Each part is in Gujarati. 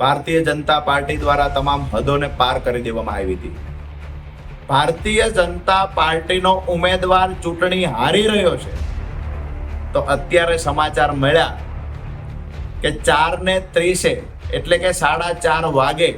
ભારતીય જનતા પાર્ટી દ્વારા તમામ હદોને પાર કરી દેવામાં આવી હતી. ભારતીય જનતા પાર્ટીનો ઉમેદવાર ચૂંટણી હારી રહ્યો છે. તો અત્યારે સમાચાર મળ્યા કે ચાર ને ત્રીસે એટલે કે સાડા ચાર વાગે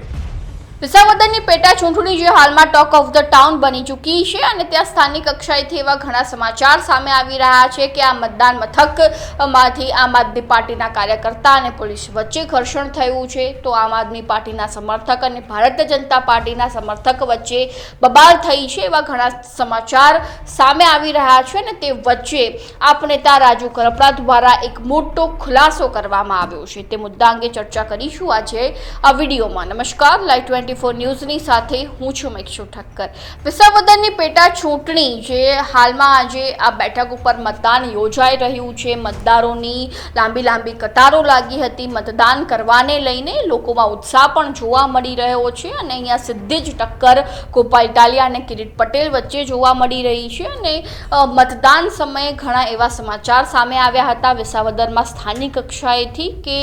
વિસાવદરની પેટા ચૂંટણી જે હાલમાં ટોક ઓફ ધ ટાઉન બની ચૂકી છે અને ત્યાં સ્થાનિક કક્ષાએથી એવા ઘણા સમાચાર સામે આવી રહ્યા છે કે આ મતદાન મથકમાંથી આમ આદમી પાર્ટીના કાર્યકર્તા અને પોલીસ વચ્ચે ઘર્ષણ થયું છે. તો આમ આદમી પાર્ટીના સમર્થક અને ભારતીય જનતા પાર્ટીના સમર્થક વચ્ચે બબાલ થઈ છે એવા ઘણા સમાચાર સામે આવી રહ્યા છે અને તે વચ્ચે આપ નેતા રાજુ કરપડા દ્વારા એક મોટો ખુલાસો કરવામાં આવ્યો છે. તે મુદ્દા અંગે ચર્ચા કરીશું. આજે આ વિડીયોમાં નમસ્કાર. લાઈવ ટ્વેન્ટી ફોર ન્યૂઝની સાથે હું છું મેક્ષુ ઠક્કર. વિસાવદરની પેટા ચૂંટણી જે હાલમાં આજે આ બેઠક ઉપર મતદાન યોજાઈ રહ્યું છે. મતદારોની લાંબી લાંબી કતારો લાગી હતી. મતદાન કરવાને લઈને લોકોમાં ઉત્સાહ પણ જોવા મળી રહ્યો છે અને અહીંયા સીધી જ ટક્કર ગોપાલ ઇટાલિયા અને કિરીટ પટેલ વચ્ચે જોવા મળી રહી છે અને મતદાન સમયે ઘણા એવા સમાચાર સામે આવ્યા હતા. વિસાવદરમાં સ્થાનિક કક્ષાએથી કે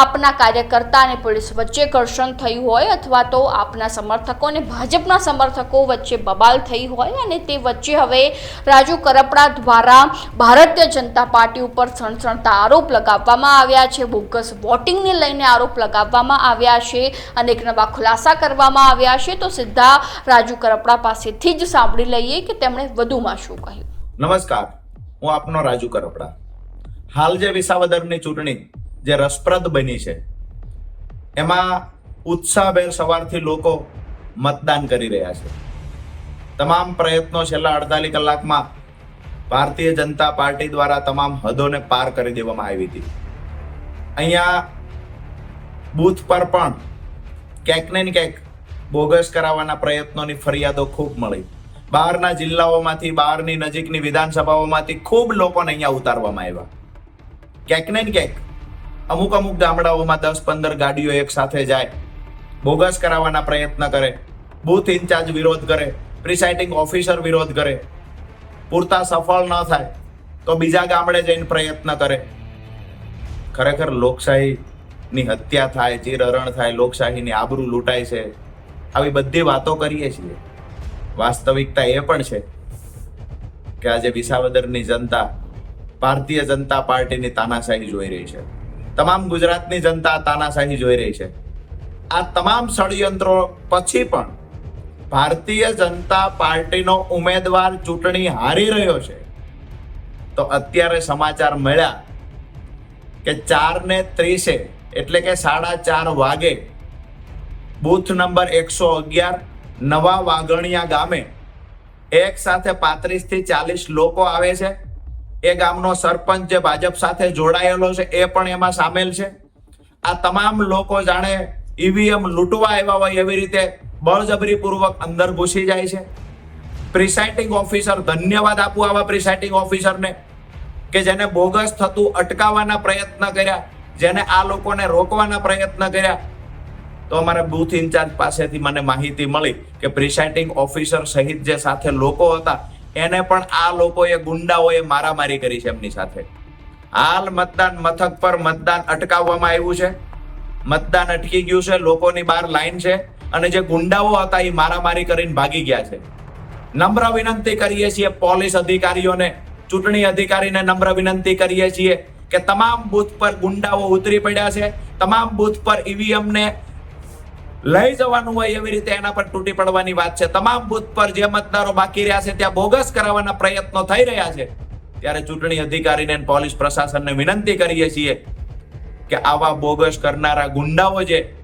આપના કાર્યકર્તા અને પોલીસ વચ્ચે ઘર્ષણ થયું હોય અથવા તો આપના સમર્થકો અને ભાજપના સમર્થકો વચ્ચે બબાલ થઈ હોય અને તે વચ્ચે હવે રાજુ કરપડા દ્વારા ભારતીય જનતા પાર્ટી ઉપર સણસણતા આરોપ લગાવવામાં આવ્યા છે. બોગસ વોટિંગને લઈને આરોપ લગાવવામાં આવ્યા છે અનેક નવા ખુલાસા કરવામાં આવ્યા છે. તો સીધા રાજુ કરપડા પાસેથી જ સાંભળી લઈએ કે તેમણે વધુમાં શું કહ્યું. નમસ્કાર, હું આપનો રાજુ કરપડા. હાલ જે વિસાવદરની ચૂંટણી જે રસપ્રદ બની છે, એમાં ઉત્સાહભેર સવારથી લોકો મતદાન કરી રહ્યા છે. તમામ પ્રયત્નો છેલ્લા અડતાલીસ કલાકમાં ભારતીય જનતા પાર્ટી દ્વારા તમામ હદોને પાર કરી દેવામાં આવી હતી. અહીંયા બૂથ પર પણ ક્યાંક ને ક્યાંક બોગસ કરાવવાના પ્રયત્નોની ફરિયાદો ખૂબ મળી. બહારના જિલ્લાઓમાંથી, બહારની નજીકની વિધાનસભાઓમાંથી ખૂબ લોકોને અહીંયા ઉતારવામાં આવ્યા. ક્યાંક ને ક્યાંક અમુક અમુક ગામડાઓમાં દસ પંદર ગાડીઓ એક સાથે જાય. બોગસ કરાવવાના પ્રયત્ન કરે, બૂથ ઇન્ચાર્જ વિરોધ કરે, પ્રિસાઇડિંગ ઓફિસર વિરોધ કરે, પૂરતા સફળ ન થાય, તો બીજા ગામડે જઈને પ્રયત્ન કરે. ખરેખર લોકશાહીની હત્યા થાય, ચીરહરણ થાય, લોકશાહીની આબરૂ લૂંટાય છે, આવી બધી વાતો કરીએ છીએ. વાસ્તવિકતા એ પણ છે કે આજે વિસાવદરની જનતા ભારતીય જનતા પાર્ટીની તાનાશાહી જોઈ રહી છે. તમામ ગુજરાતની જનતા તાનાશાહી જોઈ રહી છે. આ તમામ ષડયંત્રો પછી પણ ભારતીય જનતા પાર્ટીનો ઉમેદવાર ચૂંટણી હારી રહ્યો છે. તો અત્યારે સમાચાર મળ્યા કે ચાર ને ત્રીસે એટલે કે સાડા ચાર વાગે બૂથ નંબર એકસો અગિયાર નવા વાગણિયા ગામે એક સાથે પાંત્રીસથી ચાલીસ લોકો આવે છે. એ ગામનો સરપંચ જે ભાજપ સાથે જોડાયેલો છે એ પણ એમાં સામેલ છે. આ તમામ લોકો જાણે ઈવીએમ લૂંટવા આવ્યા હોય એવી રીતે બળજબરીપૂર્વક અંદર ઘૂસી જાય છે. પ્રિસાઇડિંગ ઓફિસર ધન્યવાદ આપું આવા પ્રિસાઇડિંગ ઓફિસરને કે જેને બોગસ થતું અટકાવવાના પ્રયત્ન કર્યા, જેને આ લોકોને રોકવાના પ્રયત્ન કર્યા. તો અમારા બૂથ ઇન્ચાર્જ પાસેથી મને માહિતી મળી કે પ્રિસાઇડિંગ ઓફિસર સહિત જે સાથે લોકો હતા, એને પણ આ લોકોએ ગુંડાઓએ મારામારી કરી છે એમની સાથે. હાલ મતદાન મથક પર મતદાન અટકાવવામાં આવ્યું છે. મતદાન અટકી ગયું છે, લોકોની બહાર લાઈન છે અને જે ગુંડાઓ હતા એ મારામારી કરીને ભાગી ગયા છે. નમ્ર વિનંતી કરીએ છીએ પોલીસ અધિકારીઓને, ચૂંટણી અધિકારીને નમ્ર વિનંતી કરીએ છીએ કે તમામ બૂથ પર ગુંડાઓ ઉતરી પડ્યા છે, તમામ બૂથ પર ઈવીએમ ને લઈ જવાનું હોય એવી રીતે એના પર તૂટી પડવાની વાત છે. તમામ બૂથ પર જે મતદારો બાકી રહ્યા છે, ત્યાં બોગસ કરાવવાના પ્રયત્નો થઈ રહ્યા છે. ત્યારે ચૂંટણી અધિકારીને પોલીસ પ્રશાસનને વિનંતી કરીએ છીએ કે આવા બોગસ કરનારા ગુંડાઓ જે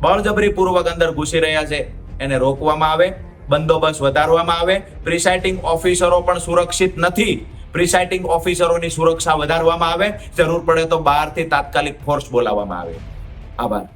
બળજબરીપૂર્વક અંદર ઘૂસી રહ્યા છે, એને રોકવામાં આવે, બંદોબસ્ત વધારવામાં આવે. પ્રિસાઇડિંગ ઓફિસરો પણ સુરક્ષિત નથી. પ્રિસાઇડિંગ ઓફિસરોની સુરક્ષા વધારવામાં આવે. જરૂર પડે તો બહારથી તાત્કાલિક ફોર્સ બોલાવવામાં આવે. આભાર.